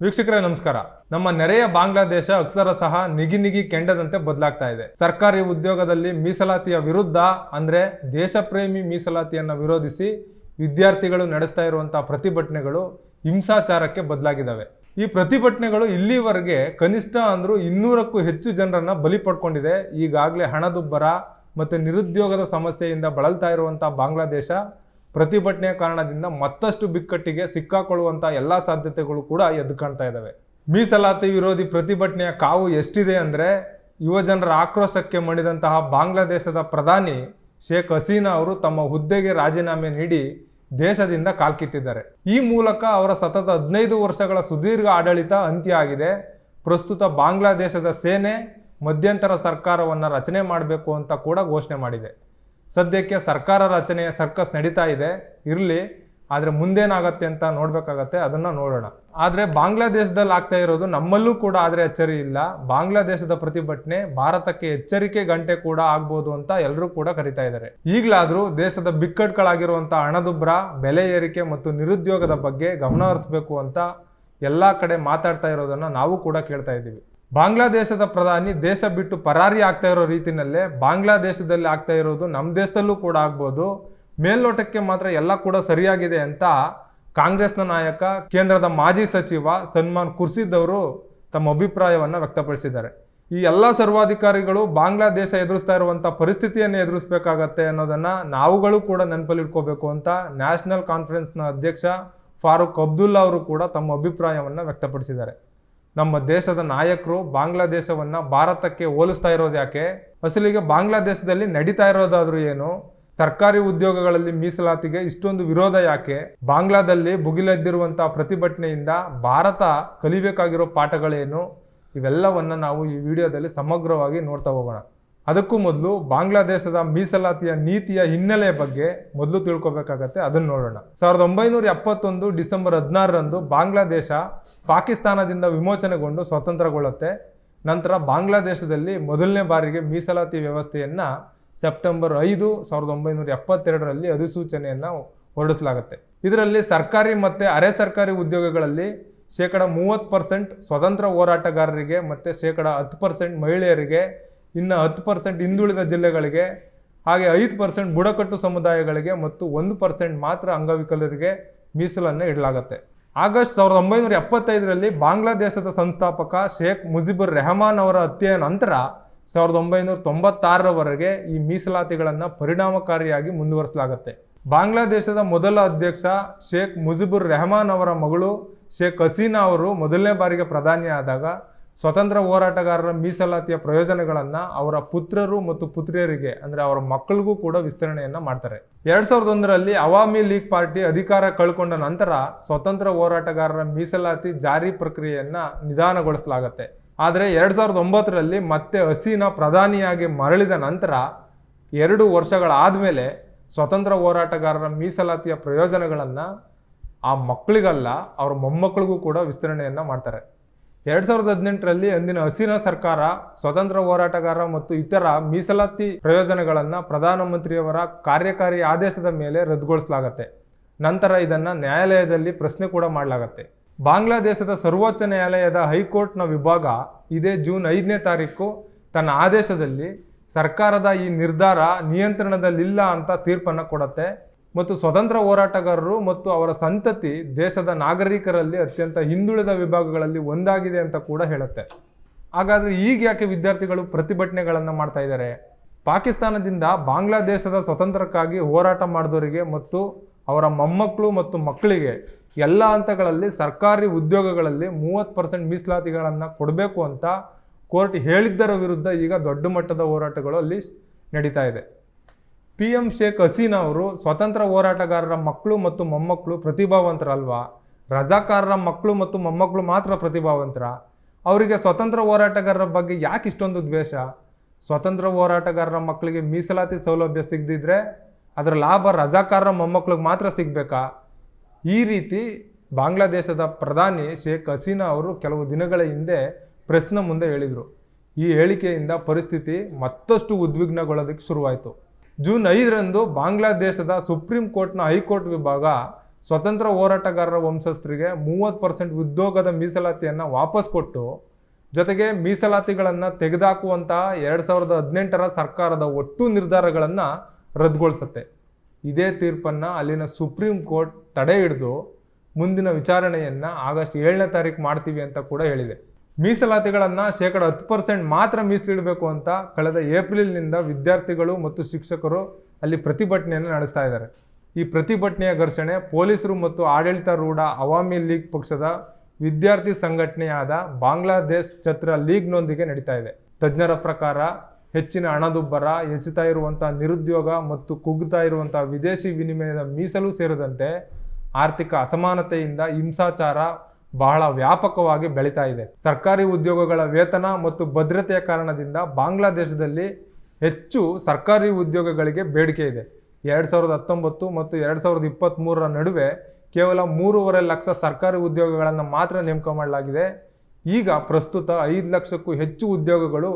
ವೀಕ್ಷಕರೇ, ನಮಸ್ಕಾರ. ನಮ್ಮ ನೆರೆಯ ಬಾಂಗ್ಲಾದೇಶ ಅಕ್ಷರ ಸಹ ನಿಗಿ ನಿಗಿ ಕೆಂಡದಂತೆ ಬದಲಾಗ್ತಾ ಇದೆ. ಸರ್ಕಾರಿ ಉದ್ಯೋಗದಲ್ಲಿ ಮೀಸಲಾತಿಯ ವಿರುದ್ಧ ಅಂದ್ರೆ ದೇಶಪ್ರೇಮಿ ಮೀಸಲಾತಿಯನ್ನ ವಿರೋಧಿಸಿ ವಿದ್ಯಾರ್ಥಿಗಳು ನಡೆಸ್ತಾ ಇರುವಂತಹ ಪ್ರತಿಭಟನೆಗಳು ಹಿಂಸಾಚಾರಕ್ಕೆ ಬದಲಾಗಿದ್ದಾವೆ. ಈ ಪ್ರತಿಭಟನೆಗಳು ಇಲ್ಲಿವರೆಗೆ ಕನಿಷ್ಠ ಅಂದ್ರೂ ಇನ್ನೂರಕ್ಕೂ ಹೆಚ್ಚು ಜನರನ್ನ ಬಲಿ ಪಡ್ಕೊಂಡಿದೆ. ಈಗಾಗಲೇ ಹಣದುಬ್ಬರ ಮತ್ತೆ ನಿರುದ್ಯೋಗದ ಸಮಸ್ಯೆಯಿಂದ ಬಳಲ್ತಾ ಇರುವಂತಹ ಬಾಂಗ್ಲಾದೇಶ ಪ್ರತಿಭಟನೆಯ ಕಾರಣದಿಂದ ಮತ್ತಷ್ಟು ಬಿಕ್ಕಟ್ಟಿಗೆ ಸಿಕ್ಕಾಕೊಳ್ಳುವಂಥ ಎಲ್ಲಾ ಸಾಧ್ಯತೆಗಳು ಕೂಡ ಎದ್ದು ಕಾಣ್ತಾ ಇದ್ದಾವೆ ಮೀಸಲಾತಿ ವಿರೋಧಿ ಪ್ರತಿಭಟನೆಯ ಕಾವು ಎಷ್ಟಿದೆ ಅಂದ್ರೆ ಯುವಜನರ ಆಕ್ರೋಶಕ್ಕೆ ಮಣಿದಂತಹ ಬಾಂಗ್ಲಾದೇಶದ ಪ್ರಧಾನಿ ಶೇಖ್ ಹಸೀನಾ ಅವರು ತಮ್ಮ ಹುದ್ದೆಗೆ ರಾಜೀನಾಮೆ ನೀಡಿ ದೇಶದಿಂದ ಕಾಲ್ಕಿತ್ತಿದ್ದಾರೆ ಈ ಮೂಲಕ ಅವರ ಸತತ ಹದಿನೈದು ವರ್ಷಗಳ ಸುದೀರ್ಘ ಆಡಳಿತ ಅಂತ್ಯ ಆಗಿದೆ. ಪ್ರಸ್ತುತ ಬಾಂಗ್ಲಾದೇಶದ ಸೇನೆ ಮಧ್ಯಂತರ ಸರ್ಕಾರವನ್ನು ರಚನೆ ಮಾಡಬೇಕು ಅಂತ ಕೂಡ ಘೋಷಣೆ ಮಾಡಿದೆ. ಸದ್ಯಕ್ಕೆ ಸರ್ಕಾರ ರಚನೆಯ ಸರ್ಕಸ್ ನಡೀತಾ ಇದೆ, ಇರಲಿ, ಆದರೆ ಮುಂದೇನಾಗತ್ತೆ ಅಂತ ನೋಡಬೇಕಾಗತ್ತೆ, ಅದನ್ನು ನೋಡೋಣ. ಆದರೆ ಬಾಂಗ್ಲಾದೇಶದಲ್ಲಿ ಆಗ್ತಾ ಇರೋದು ನಮ್ಮಲ್ಲೂ ಕೂಡ ಆದರೆ ಎಚ್ಚರಿ ಇಲ್ಲ. ಬಾಂಗ್ಲಾದೇಶದ ಪ್ರತಿಭಟನೆ, ಭಾರತಕ್ಕೆ ಎಚ್ಚರಿಕೆ ಗಂಟೆ ಕೂಡ ಆಗ್ಬೋದು ಅಂತ ಎಲ್ಲರೂ ಕೂಡ ಕರಿತಾ ಇದ್ದಾರೆ. ಈಗಲಾದರೂ ದೇಶದ ಬಿಕ್ಕಟ್ಟುಗಳಾಗಿರುವಂಥ ಹಣದುಬ್ಬರ, ಬೆಲೆ ಏರಿಕೆ ಮತ್ತು ನಿರುದ್ಯೋಗದ ಬಗ್ಗೆ ಗಮನ ಹರಿಸಬೇಕು ಅಂತ ಎಲ್ಲ ಕಡೆ ಮಾತಾಡ್ತಾ ಇರೋದನ್ನು ನಾವು ಕೂಡ ಕೇಳ್ತಾ ಇದ್ದೀವಿ. ಬಾಂಗ್ಲಾದೇಶದ ಪ್ರಧಾನಿ ದೇಶ ಬಿಟ್ಟು ಪರಾರಿ ಆಗ್ತಾ ಇರೋ ರೀತಿನಲ್ಲೇ ಬಾಂಗ್ಲಾದೇಶದಲ್ಲಿ ಆಗ್ತಾ ಇರೋದು ನಮ್ಮ ದೇಶದಲ್ಲೂ ಕೂಡ ಆಗ್ಬೋದು. ಮೇಲ್ನೋಟಕ್ಕೆ ಮಾತ್ರ ಎಲ್ಲ ಕೂಡ ಸರಿಯಾಗಿದೆ ಅಂತ ಕಾಂಗ್ರೆಸ್ನ ನಾಯಕ, ಕೇಂದ್ರದ ಮಾಜಿ ಸಚಿವ ಸನ್ಮಾನ್ ಖುರ್ಷಿದ್ ಅವರು ತಮ್ಮ ಅಭಿಪ್ರಾಯವನ್ನು ವ್ಯಕ್ತಪಡಿಸಿದ್ದಾರೆ. ಈ ಎಲ್ಲ ಸರ್ವಾಧಿಕಾರಿಗಳು ಬಾಂಗ್ಲಾದೇಶ ಎದುರಿಸ್ತಾ ಇರುವಂಥ ಪರಿಸ್ಥಿತಿಯನ್ನು ಎದುರಿಸಬೇಕಾಗತ್ತೆ ಅನ್ನೋದನ್ನು ನಾವುಗಳು ಕೂಡ ನೆನಪಲ್ಲಿಟ್ಕೋಬೇಕು ಅಂತ ನ್ಯಾಷನಲ್ ಕಾನ್ಫರೆನ್ಸ್ನ ಅಧ್ಯಕ್ಷ ಫಾರೂಕ್ ಅಬ್ದುಲ್ಲಾ ಅವರು ಕೂಡ ತಮ್ಮ ಅಭಿಪ್ರಾಯವನ್ನು ವ್ಯಕ್ತಪಡಿಸಿದ್ದಾರೆ. ನಮ್ಮ ದೇಶದ ನಾಯಕರು ಬಾಂಗ್ಲಾದೇಶವನ್ನ ಭಾರತಕ್ಕೆ ಹೋಲಿಸ್ತಾ ಇರೋದು ಯಾಕೆ? ಅಸಲಿಗೆ ಬಾಂಗ್ಲಾದೇಶದಲ್ಲಿ ನಡೀತಾ ಇರೋದಾದ್ರೂ ಏನು? ಸರ್ಕಾರಿ ಉದ್ಯೋಗಗಳಲ್ಲಿ ಮೀಸಲಾತಿಗೆ ಇಷ್ಟೊಂದು ವಿರೋಧ ಯಾಕೆ? ಬಾಂಗ್ಲಾದಲ್ಲಿ ಭುಗಿಲೆದ್ದಿರುವಂತಹ ಪ್ರತಿಭಟನೆಯಿಂದ ಭಾರತ ಕಲಿಬೇಕಾಗಿರೋ ಪಾಠಗಳೇನು? ಇವೆಲ್ಲವನ್ನು ನಾವು ಈ ವಿಡಿಯೋದಲ್ಲಿ ಸಮಗ್ರವಾಗಿ ನೋಡ್ತಾ ಹೋಗೋಣ. ಅದಕ್ಕೂ ಮೊದಲು ಬಾಂಗ್ಲಾದೇಶದ ಮೀಸಲಾತಿಯ ನೀತಿಯ ಹಿನ್ನೆಲೆಯ ಬಗ್ಗೆ ಮೊದಲು ತಿಳ್ಕೊಬೇಕಾಗತ್ತೆ, ಅದನ್ನು ನೋಡೋಣ. ಸಾವಿರದ ಒಂಬೈನೂರ ಎಪ್ಪತ್ತೊಂದು ಡಿಸೆಂಬರ್ ಹದಿನಾರರಂದು ಬಾಂಗ್ಲಾದೇಶ ಪಾಕಿಸ್ತಾನದಿಂದ ವಿಮೋಚನೆಗೊಂಡು ಸ್ವತಂತ್ರಗೊಳ್ಳುತ್ತೆ. ನಂತರ ಬಾಂಗ್ಲಾದೇಶದಲ್ಲಿ ಮೊದಲನೇ ಬಾರಿಗೆ ಮೀಸಲಾತಿ ವ್ಯವಸ್ಥೆಯನ್ನು ಸೆಪ್ಟೆಂಬರ್ ಐದು ಸಾವಿರದ ಒಂಬೈನೂರ ಎಪ್ಪತ್ತೆರಡರಲ್ಲಿ ಅಧಿಸೂಚನೆಯನ್ನು ಹೊರಡಿಸಲಾಗುತ್ತೆ. ಇದರಲ್ಲಿ ಸರ್ಕಾರಿ ಮತ್ತೆ ಅರೆ ಸರ್ಕಾರಿ ಉದ್ಯೋಗಗಳಲ್ಲಿ ಶೇಕಡ ಮೂವತ್ತು ಪರ್ಸೆಂಟ್ ಸ್ವತಂತ್ರ ಹೋರಾಟಗಾರರಿಗೆ ಮತ್ತು ಶೇಕಡ ಹತ್ತು ಪರ್ಸೆಂಟ್ ಮಹಿಳೆಯರಿಗೆ ಇನ್ನು ಹತ್ತು ಪರ್ಸೆಂಟ್ ಹಿಂದುಳಿದ ಜಿಲ್ಲೆಗಳಿಗೆ, ಹಾಗೆ ಐದು ಪರ್ಸೆಂಟ್ ಬುಡಕಟ್ಟು ಸಮುದಾಯಗಳಿಗೆ ಮತ್ತು ಒಂದು ಪರ್ಸೆಂಟ್ ಮಾತ್ರ ಅಂಗವಿಕಲರಿಗೆ ಮೀಸಲನ್ನು ಇಡಲಾಗುತ್ತೆ. ಆಗಸ್ಟ್ ಸಾವಿರದ ಒಂಬೈನೂರ ಎಪ್ಪತ್ತೈದರಲ್ಲಿ ಬಾಂಗ್ಲಾದೇಶದ ಸಂಸ್ಥಾಪಕ ಶೇಖ್ ಮುಜಿಬುರ್ ರೆಹಮಾನ್ ಅವರ ಹತ್ಯೆಯ ನಂತರ ಸಾವಿರದ ಒಂಬೈನೂರ ತೊಂಬತ್ತಾರರವರೆಗೆ ಈ ಮೀಸಲಾತಿಗಳನ್ನು ಪರಿಣಾಮಕಾರಿಯಾಗಿ ಮುಂದುವರಿಸಲಾಗುತ್ತೆ. ಬಾಂಗ್ಲಾದೇಶದ ಮೊದಲ ಅಧ್ಯಕ್ಷ ಶೇಖ್ ಮುಜಿಬುರ್ ರೆಹಮಾನ್ ಅವರ ಮಗಳು ಶೇಖ್ ಹಸೀನಾ ಅವರು ಮೊದಲನೇ ಬಾರಿಗೆ ಪ್ರಧಾನಿ ಆದಾಗ ಸ್ವತಂತ್ರ ಹೋರಾಟಗಾರರ ಮೀಸಲಾತಿಯ ಪ್ರಯೋಜನಗಳನ್ನು ಅವರ ಪುತ್ರರು ಮತ್ತು ಪುತ್ರಿಯರಿಗೆ, ಅಂದ್ರೆ ಅವರ ಮಕ್ಕಳಿಗೂ ಕೂಡ ವಿಸ್ತರಣೆಯನ್ನ ಮಾಡ್ತಾರೆ. ಎರಡ್ ಸಾವಿರದ ಒಂದರಲ್ಲಿ ಅವಾಮಿ ಲೀಗ್ ಪಾರ್ಟಿ ಅಧಿಕಾರ ಕಳ್ಕೊಂಡ ನಂತರ ಸ್ವತಂತ್ರ ಹೋರಾಟಗಾರರ ಮೀಸಲಾತಿ ಜಾರಿ ಪ್ರಕ್ರಿಯೆಯನ್ನ ನಿಧಾನಗೊಳಿಸಲಾಗತ್ತೆ. ಆದರೆ ಎರಡು ಸಾವಿರದ ಒಂಬತ್ತರಲ್ಲಿ ಮತ್ತೆ ಹಸೀನಾ ಪ್ರಧಾನಿಯಾಗಿ ಮರಳಿದ ನಂತರ ಎರಡು ವರ್ಷಗಳಾದ್ಮೇಲೆ ಸ್ವತಂತ್ರ ಹೋರಾಟಗಾರರ ಮೀಸಲಾತಿಯ ಪ್ರಯೋಜನಗಳನ್ನು ಆ ಮಕ್ಕಳಿಗಲ್ಲ, ಅವ್ರ ಮೊಮ್ಮಕ್ಕಳಿಗೂ ಕೂಡ ವಿಸ್ತರಣೆಯನ್ನ ಮಾಡ್ತಾರೆ. ಎರಡ್ ಸಾವಿರದ ಹದಿನೆಂಟರಲ್ಲಿ ಅಂದಿನ ಹಸೀನಾ ಸರ್ಕಾರ, ಸ್ವತಂತ್ರ ಹೋರಾಟಗಾರ ಮತ್ತು ಇತರ ಮೀಸಲಾತಿ ಪ್ರಯೋಜನಗಳನ್ನು ಪ್ರಧಾನಮಂತ್ರಿಯವರ ಕಾರ್ಯಕಾರಿ ಆದೇಶದ ಮೇಲೆ ರದ್ದುಗೊಳಿಸಲಾಗತ್ತೆ. ನಂತರ ಇದನ್ನ ನ್ಯಾಯಾಲಯದಲ್ಲಿ ಪ್ರಶ್ನೆ ಕೂಡ ಮಾಡಲಾಗತ್ತೆ. ಬಾಂಗ್ಲಾದೇಶದ ಸರ್ವೋಚ್ಚ ನ್ಯಾಯಾಲಯದ ಹೈಕೋರ್ಟ್ನ ವಿಭಾಗ ಇದೇ ಜೂನ್ ಐದನೇ ತಾರೀಕು ತನ್ನ ಆದೇಶದಲ್ಲಿ ಸರ್ಕಾರದ ಈ ನಿರ್ಧಾರ ನಿಯಂತ್ರಣದಲ್ಲಿಲ್ಲ ಅಂತ ತೀರ್ಪನ್ನು ಕೊಡುತ್ತೆ. ಮತ್ತು ಸ್ವತಂತ್ರ ಹೋರಾಟಗಾರರು ಮತ್ತು ಅವರ ಸಂತತಿ ದೇಶದ ನಾಗರಿಕರಲ್ಲಿ ಅತ್ಯಂತ ಹಿಂದುಳಿದ ವಿಭಾಗಗಳಲ್ಲಿ ಒಂದಾಗಿದೆ ಅಂತ ಕೂಡ ಹೇಳುತ್ತೆ. ಹಾಗಾದರೆ ಈಗ ಯಾಕೆ ವಿದ್ಯಾರ್ಥಿಗಳು ಪ್ರತಿಭಟನೆಗಳನ್ನು ಮಾಡ್ತಾ ಇದ್ದಾರೆ? ಪಾಕಿಸ್ತಾನದಿಂದ ಬಾಂಗ್ಲಾದೇಶದ ಸ್ವತಂತ್ರಕ್ಕಾಗಿ ಹೋರಾಟ ಮಾಡಿದವರಿಗೆ ಮತ್ತು ಅವರ ಮೊಮ್ಮಕ್ಕಳು ಮತ್ತು ಮಕ್ಕಳಿಗೆ ಎಲ್ಲ ಹಂತಗಳಲ್ಲಿ ಸರ್ಕಾರಿ ಉದ್ಯೋಗಗಳಲ್ಲಿ ಮೂವತ್ತು ಪರ್ಸೆಂಟ್ ಮೀಸಲಾತಿಗಳನ್ನು ಕೊಡಬೇಕು ಅಂತ ಕೋರ್ಟ್ ಹೇಳಿದ್ದರ ವಿರುದ್ಧ ಈಗ ದೊಡ್ಡ ಮಟ್ಟದ ಹೋರಾಟಗಳು ಅಲ್ಲಿ ನಡೀತಾ ಇದೆ. ಪಿ ಎಂ ಶೇಖ್ ಹಸೀನಾ ಅವರು ಸ್ವತಂತ್ರ ಹೋರಾಟಗಾರರ ಮಕ್ಕಳು ಮತ್ತು ಮೊಮ್ಮಕ್ಕಳು ಪ್ರತಿಭಾವಂತರಲ್ವಾ? ರಜಾಕಾರರ ಮಕ್ಕಳು ಮತ್ತು ಮೊಮ್ಮಕ್ಕಳು ಮಾತ್ರ ಪ್ರತಿಭಾವಂತರ? ಅವರಿಗೆ ಸ್ವತಂತ್ರ ಹೋರಾಟಗಾರರ ಬಗ್ಗೆ ಯಾಕೆ ಇಷ್ಟೊಂದು ದ್ವೇಷ? ಸ್ವತಂತ್ರ ಹೋರಾಟಗಾರರ ಮಕ್ಕಳಿಗೆ ಮೀಸಲಾತಿ ಸೌಲಭ್ಯ ಸಿಗದಿದ್ರೆ ಅದರ ಲಾಭ ರಜಾಕಾರರ ಮೊಮ್ಮಕ್ಕಳಿಗೆ ಮಾತ್ರ ಸಿಗಬೇಕಾ? ಈ ರೀತಿ ಬಾಂಗ್ಲಾದೇಶದ ಪ್ರಧಾನಿ ಶೇಖ್ ಹಸೀನಾ ಅವರು ಕೆಲವು ದಿನಗಳ ಹಿಂದೆ ಪ್ರೆಸ್ನ ಮುಂದೆ ಹೇಳಿದರು. ಈ ಹೇಳಿಕೆಯಿಂದ ಪರಿಸ್ಥಿತಿ ಮತ್ತಷ್ಟು ಉದ್ವಿಗ್ನಗೊಳ್ಳೋದಕ್ಕೆ ಶುರುವಾಯಿತು. ಜೂನ್ ಐದರಂದು ಬಾಂಗ್ಲಾದೇಶದ ಸುಪ್ರೀಂ ಕೋರ್ಟ್ನ ಹೈಕೋರ್ಟ್ ವಿಭಾಗ ಸ್ವತಂತ್ರ ಹೋರಾಟಗಾರರ ವಂಶಸ್ಥರಿಗೆ ಮೂವತ್ತು ಪರ್ಸೆಂಟ್ ಉದ್ಯೋಗದ ಮೀಸಲಾತಿಯನ್ನು ವಾಪಸ್ ಕೊಟ್ಟು, ಜೊತೆಗೆ ಮೀಸಲಾತಿಗಳನ್ನು ತೆಗೆದುಹಾಕುವಂತಹ ಎರಡು ಸಾವಿರದ ಹದಿನೆಂಟರ ಸರ್ಕಾರದ ಒಟ್ಟು ನಿರ್ಧಾರಗಳನ್ನು ರದ್ದುಗೊಳಿಸುತ್ತೆ. ಇದೇ ತೀರ್ಪನ್ನು ಅಲ್ಲಿನ ಸುಪ್ರೀಂ ಕೋರ್ಟ್ ತಡೆ ಹಿಡಿದು ಮುಂದಿನ ವಿಚಾರಣೆಯನ್ನು ಆಗಸ್ಟ್ ಏಳನೇ ತಾರೀಕು ಮಾಡ್ತೀವಿ ಅಂತ ಕೂಡ ಹೇಳಿದೆ. ಮೀಸಲಾತಿಗಳನ್ನು ಶೇಕಡ ಹತ್ತು ಪರ್ಸೆಂಟ್ ಮಾತ್ರ ಮೀಸಲಿಡಬೇಕು ಅಂತ ಕಳೆದ ಏಪ್ರಿಲ್ನಿಂದ ವಿದ್ಯಾರ್ಥಿಗಳು ಮತ್ತು ಶಿಕ್ಷಕರು ಅಲ್ಲಿ ಪ್ರತಿಭಟನೆಯನ್ನು ನಡೆಸ್ತಾ ಇದ್ದಾರೆ. ಈ ಪ್ರತಿಭಟನೆಯ ಘರ್ಷಣೆ ಪೊಲೀಸರು ಮತ್ತು ಆಡಳಿತಾರೂಢ ಅವಾಮಿ ಲೀಗ್ ಪಕ್ಷದ ವಿದ್ಯಾರ್ಥಿ ಸಂಘಟನೆಯಾದ ಬಾಂಗ್ಲಾದೇಶ್ ಛತ್ರ ಲೀಗ್ನೊಂದಿಗೆ ನಡೀತಾ ಇದೆ. ತಜ್ಞರ ಪ್ರಕಾರ ಹೆಚ್ಚಿನ ಹಣದುಬ್ಬರ ಹೆಚ್ಚುತ್ತಾ ಇರುವಂಥ ನಿರುದ್ಯೋಗ ಮತ್ತು ಕುಗ್ಗುತ್ತಾ ಇರುವಂಥ ವಿದೇಶಿ ವಿನಿಮಯದ ಮೀಸಲು ಸೇರಿದಂತೆ ಆರ್ಥಿಕ ಅಸಮಾನತೆಯಿಂದ ಹಿಂಸಾಚಾರ ಬಹಳ ವ್ಯಾಪಕವಾಗಿ ಬೆಳೀತಾ ಇದೆ. ಸರ್ಕಾರಿ ಉದ್ಯೋಗಗಳ ವೇತನ ಮತ್ತು ಭದ್ರತೆಯ ಕಾರಣದಿಂದ ಬಾಂಗ್ಲಾದೇಶದಲ್ಲಿ ಹೆಚ್ಚು ಸರ್ಕಾರಿ ಉದ್ಯೋಗಗಳಿಗೆ ಬೇಡಿಕೆ ಇದೆ. ಎರಡು ಸಾವಿರದ ಹತ್ತೊಂಬತ್ತು ಮತ್ತು ಎರಡು ಸಾವಿರದ ಇಪ್ಪತ್ತ್ಮೂರರ ನಡುವೆ ಕೇವಲ ಮೂರುವರೆ ಲಕ್ಷ ಸರ್ಕಾರಿ ಉದ್ಯೋಗಗಳನ್ನು ಮಾತ್ರ ನೇಮಕ ಮಾಡಲಾಗಿದೆ. ಈಗ ಪ್ರಸ್ತುತ ಐದು ಲಕ್ಷಕ್ಕೂ ಹೆಚ್ಚು ಉದ್ಯೋಗಗಳು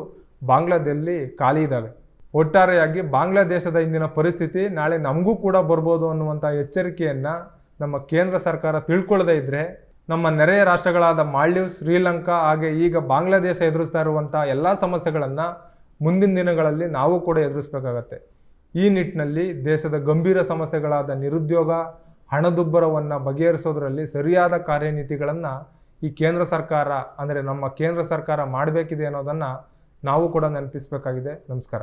ಬಾಂಗ್ಲಾದಲ್ಲಿ ಖಾಲಿ ಇದ್ದಾವೆ ಒಟ್ಟಾರೆಯಾಗಿ ಬಾಂಗ್ಲಾದೇಶದ ಇಂದಿನ ಪರಿಸ್ಥಿತಿ ನಾಳೆ ನಮಗೂ ಕೂಡ ಬರ್ಬೋದು ಅನ್ನುವಂಥ ಎಚ್ಚರಿಕೆಯನ್ನು ನಮ್ಮ ಕೇಂದ್ರ ಸರ್ಕಾರ ತಿಳ್ಕೊಳ್ಳದೇ ಇದ್ದರೆ ನಮ್ಮ ನೆರೆಯ ರಾಷ್ಟ್ರಗಳಾದ ಮಾಲ್ಡೀವ್ಸ್, ಶ್ರೀಲಂಕಾ ಹಾಗೆ ಈಗ ಬಾಂಗ್ಲಾದೇಶ ಎದುರಿಸ್ತಾ ಇರುವಂಥ ಎಲ್ಲ ಸಮಸ್ಯೆಗಳನ್ನು ಮುಂದಿನ ದಿನಗಳಲ್ಲಿ ನಾವು ಕೂಡ ಎದುರಿಸಬೇಕಾಗತ್ತೆ. ಈ ನಿಟ್ಟಿನಲ್ಲಿ ದೇಶದ ಗಂಭೀರ ಸಮಸ್ಯೆಗಳಾದ ನಿರುದ್ಯೋಗ, ಹಣದುಬ್ಬರವನ್ನು ಬಗೆಹರಿಸೋದರಲ್ಲಿ ಸರಿಯಾದ ಕಾರ್ಯನೀತಿಗಳನ್ನು ಈ ಕೇಂದ್ರ ಸರ್ಕಾರ, ಅಂದರೆ ನಮ್ಮ ಕೇಂದ್ರ ಸರ್ಕಾರ ಮಾಡಬೇಕಿದೆ ಅನ್ನೋದನ್ನು ನಾವು ಕೂಡ ನೆನಪಿಸಬೇಕಾಗಿದೆ. ನಮಸ್ಕಾರ.